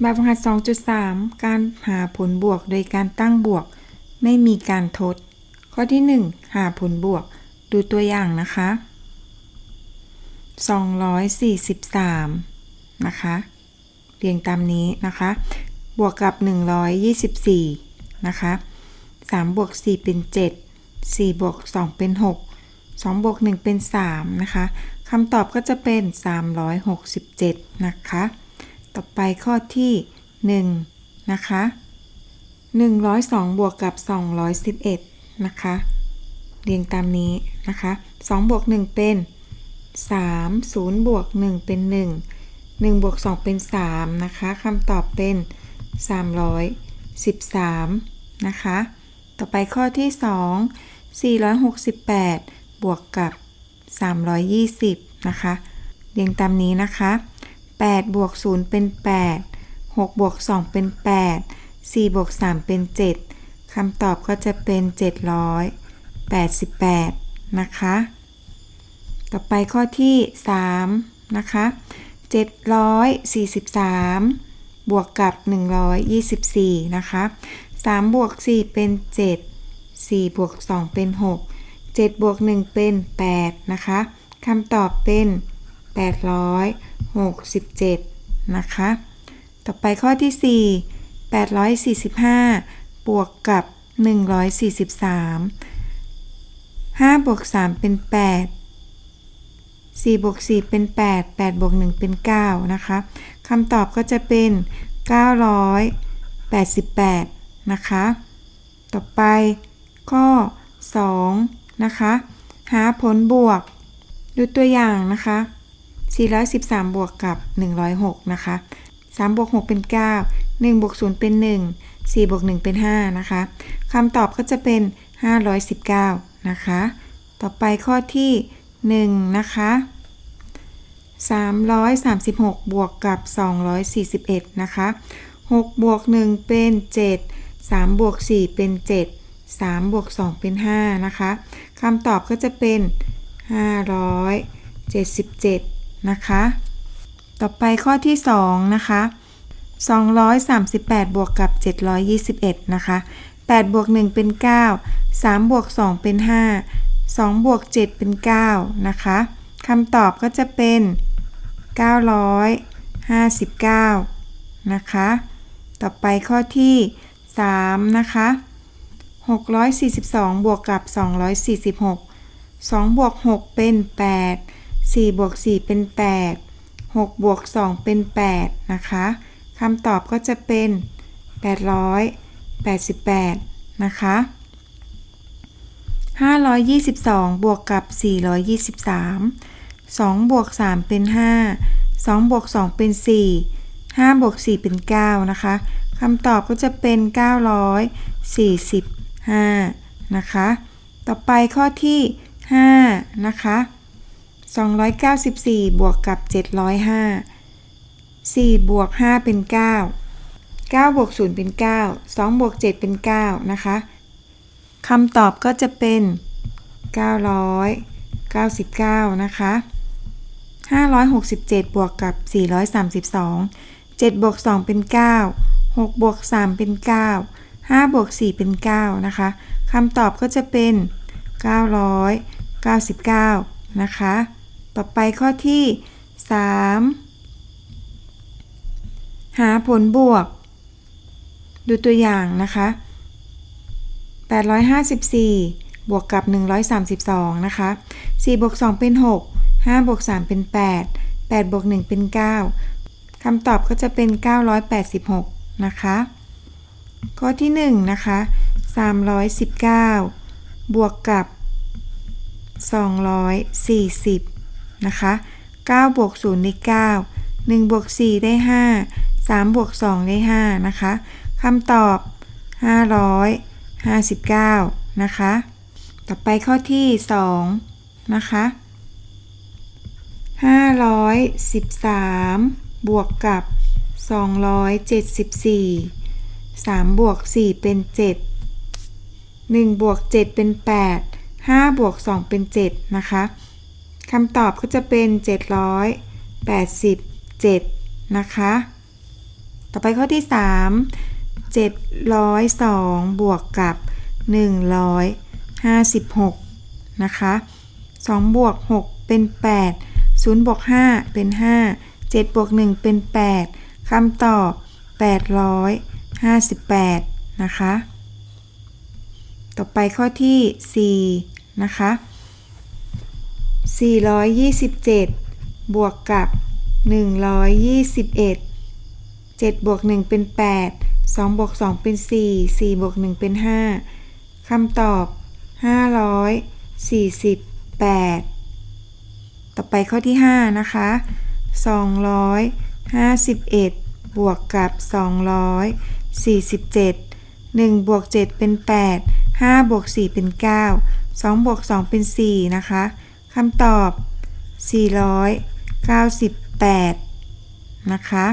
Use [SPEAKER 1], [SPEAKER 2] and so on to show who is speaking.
[SPEAKER 1] แบบฝึกหัด2.3 การหาผลบวกโดยการตั้งบวก ไม่มีการทด ข้อที่ 1 หาผลบวก ดูตัวอย่างนะคะ 243 นะคะ เรียงตามนี้นะคะ บวกกับ 124 นะคะ 3 บวก 4 เป็น 7 4 บวก 2 เป็น 6 2 บวก 1 เป็น 3 นะคะคำตอบก็จะเป็น 367 นะคะ ต่อไปข้อที่ 1 นะคะ 102 บวกกับ 211 นะคะ เรียงตามนี้นะคะ 2 บวก 1 เป็น 3 0 บวก 1 เป็น 1 1 บวก 2 เป็น 3 นะคะคำตอบเป็น 313 นะคะ ต่อไปข้อที่ 2 468 บวกกับ 320 นะคะ เรียงตามนี้นะคะ 8บวก0เป็น 8 6บวก2เป็น 8 4บวก3เป็น 7คำตอบก็จะเป็น 788 นะคะ ต่อไปข้อที่ 3 นะคะ 743 บวกกับ 124 นะคะ 3 บวก 4 เป็น 7 4 บวก 2 เป็น 6 7 บวก 1 เป็น 8 นะคะคำตอบเป็น 867 นะคะ ต่อไปข้อที่ 4 845 บวกกับ 143 5บวก3เป็น 8 4บวก4เป็น 8 8บวก1เป็น 9 นะคะคำตอบก็จะเป็น 988 นะคะ ต่อไปข้อ 2 นะคะ หาผลบวก ดูตัวอย่างนะคะ 413 บวกกับ 106 นะคะ 3 บวก 6 เป็น 9 1 บวก 0 เป็น 1 4 บวก 1 เป็น 5 นะคะคำตอบก็จะเป็น 519 นะคะ ต่อไปข้อที่ 1 นะคะ 336 บวกกับ 241 นะคะ 6 บวก 1 เป็น 7 3 บวก 4 เป็น 7 3 บวก 2 เป็น 5 นะคะ คำตอบก็จะเป็น 577 นะคะ ต่อไปข้อที่2นะคะ238 บวกกับ 721 นะคะ 8 บวก 1 เป็น 9 3 บวก 2 เป็น 5 2 บวก 7 เป็น 9 นะคะคำตอบก็จะเป็น 959 นะคะ ต่อไปข้อที่ 3 นะคะ 642 บวกกับ 246 2 บวก 6 เป็น 8 4บวก4เป็น 8 6บวก2เป็น 8 นะคะคำตอบก็จะเป็น 888 นะคะ 522 บวกกับ 423 2บวก3เป็น 5 2บวก2เป็น 4 5บวก4เป็น 9 นะคะคำตอบก็จะเป็น 945 นะคะ ต่อไปข้อที่ 5 นะคะ 294 บวกกับ 705 4 บวก 5 เป็น 9 9 บวก 0 เป็น 9 2 บวก 7 เป็น 9 นะคะคำตอบก็จะเป็น 999 นะคะ 567 บวกกับ 432 7 บวก 2 เป็น 9 6 บวก 3 เป็น 9 5 บวก 4 เป็น 9 นะคะคำตอบก็จะเป็น 999 นะคะ ต่อไปข้อที่ 3 หาผลบวก ดูตัวอย่างนะคะ 854 บวกกับ 132 นะคะ 4 บวก 2 เป็น 6 5 บวก 3 เป็น 8 8 บวก 1 เป็น 9 คำตอบก็จะเป็น 986 นะคะ ข้อที่ 1 นะคะ 319 บวกกับ 240 นะคะ9บวก0ได้9 1บวก4ได้ 5 3บวก2ได้ 5 นะคะคำตอบ 559 นะคะ ต่อไปข้อที่ 2 นะคะ513 บวกกับ 274 3บวก4เป็น 7 1บวก7เป็น 8 5บวก2เป็น 7 นะคะ คำตอบก็จะเป็น 787 นะคะ ต่อไปข้อที่ 3 702 บวกกับ 156 นะคะ 2 บวก 6 เป็น 8 0บวก5เป็น 5 7บวก1เป็น 8คำตอบ 858 นะคะ ต่อไปข้อที่ 4 นะคะ 427 บวกกับ 121 7บวก1เป็น 8 2บวก2เป็น 4 4บวก1เป็น 5คำตอบ 548 ต่อไปข้อที่ 5 นะคะ 251 บวกกับ 247 1บวก7เป็น 8 5บวก4เป็น 9 2บวก2เป็น 4 นะคะ คำตอบ 498 นะคะ